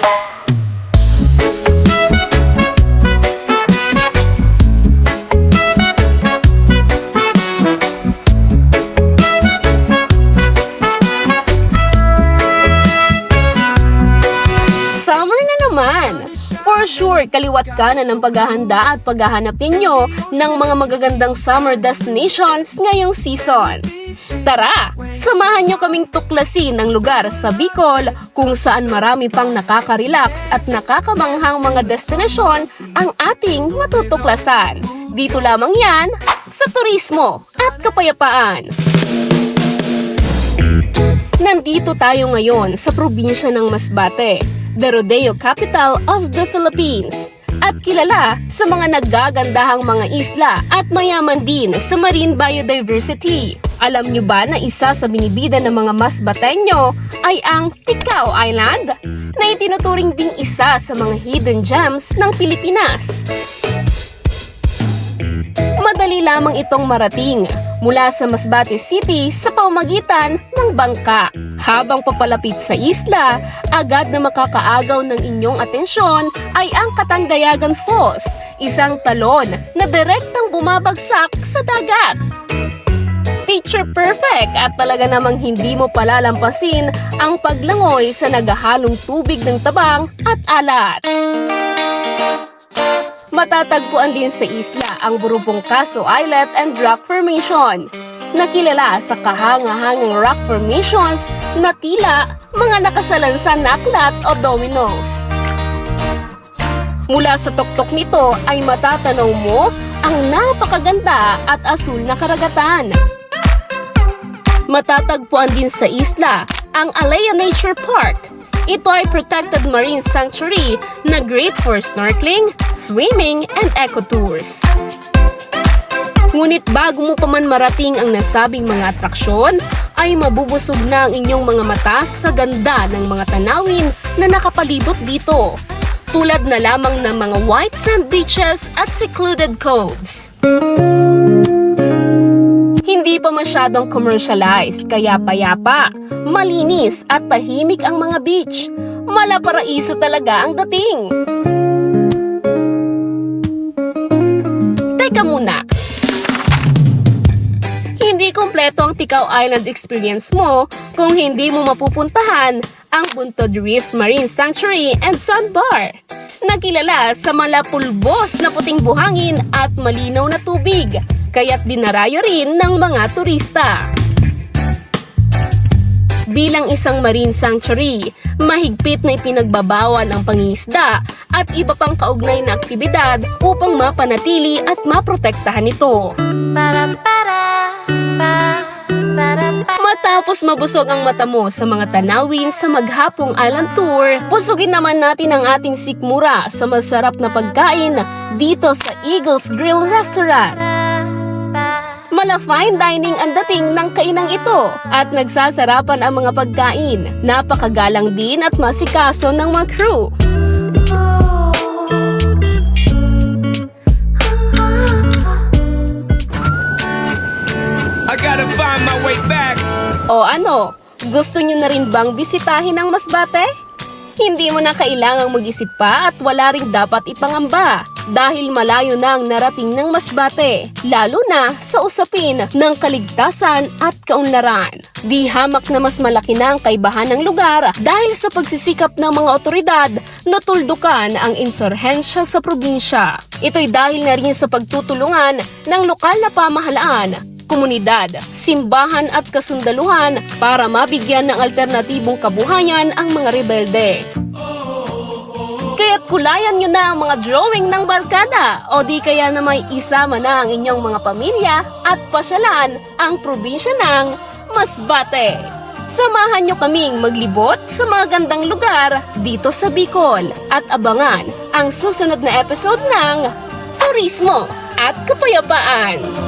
Summer sure, kaliwat ka na ng paghahanda at paghahanap ninyo ng mga magagandang summer destinations ngayong season. Tara, samahan nyo kaming tuklasin ng lugar sa Bicol kung saan marami pang nakaka-relax at nakakamanghang mga destinasyon ang ating matutuklasan. Dito lamang yan sa turismo at kapayapaan. Nandito tayo ngayon sa probinsya ng Masbate, the rodeo capital of the Philippines. At kilala sa mga naggagandahang mga isla at mayaman din sa marine biodiversity. Alam nyo ba na isa sa binibida ng mga Masbateño ay ang Ticao Island? Na itinuturing ding isa sa mga hidden gems ng Pilipinas. Madali lamang itong marating mula sa Masbate City sa pamamagitan ng bangka. Habang papalapit sa isla, agad na makakaagaw ng inyong atensyon ay ang Katangdayagan Falls, isang talon na direktang bumabagsak sa dagat. Picture perfect at talaga namang hindi mo palalampasin ang paglangoy sa nagahalong tubig ng tabang at alat. Matatagpuan din sa isla ang Burupong Caso Islet and Rock Formation, na kilala sa kahangahangang rock formations na tila mga nakasalansan na aklat o dominoes. Mula sa tuktok nito ay matatanaw mo ang napakaganda at asul na karagatan. Matatagpuan din sa isla ang Alea Nature Park. Ito ay protected marine sanctuary na great for snorkeling, swimming, and ecotours. Ngunit bago mo pa man marating ang nasabing mga atraksyon, ay mabubusog na ang inyong mga mata sa ganda ng mga tanawin na nakapalibot dito. Tulad na lamang ng mga white sand beaches at secluded coves. Hindi pa masyadong commercialized kaya payapa, malinis at tahimik ang mga beach. Malaparaiso talaga ang dating. Teka muna. Hindi kompleto ang Tikaw Island experience mo kung hindi mo mapupuntahan ang Buntod Reef Marine Sanctuary and Sandbar na kilala sa malapulbos na puting buhangin at malinaw na tubig kaya't dinarayo rin ng mga turista. Bilang isang marine sanctuary, mahigpit na ipinagbabawal ang pangingisda at iba pang kaugnay na aktibidad upang mapanatili at maprotektahan ito. Matapos mabusog ang mata mo sa mga tanawin sa maghapong island tour, busugin naman natin ang ating sikmura sa masarap na pagkain dito sa Eagles Grill Restaurant. Mala fine dining ang dating ng kainang ito at nagsasarapan ang mga pagkain. Napakagalang din at masikaso ng mga crew. I gotta find my way back. O ano, gusto nyo na rin bang bisitahin ang Masbate? Hindi mo na kailangang mag-isip pa at wala ring dapat ipangamba dahil malayo na ang narating ng Masbate, lalo na sa usapin ng kaligtasan at kaunlaran. Di hamak na mas malaki na ang kaibahan ng lugar dahil sa pagsisikap ng mga otoridad na tuldukan ang insurhensya sa probinsya. Ito'y dahil na rin sa pagtutulungan ng lokal na pamahalaan komunidad, simbahan at kasundaluhan para mabigyan ng alternatibong kabuhayan ang mga rebelde. Kaya't kulayan nyo na ang mga drawing ng barkada o di kaya na may isama na ang inyong mga pamilya at pasyalan ang probinsya ng Masbate. Samahan nyo kaming maglibot sa mga gandang lugar dito sa Bicol at abangan ang susunod na episode ng Turismo at Kapayapaan.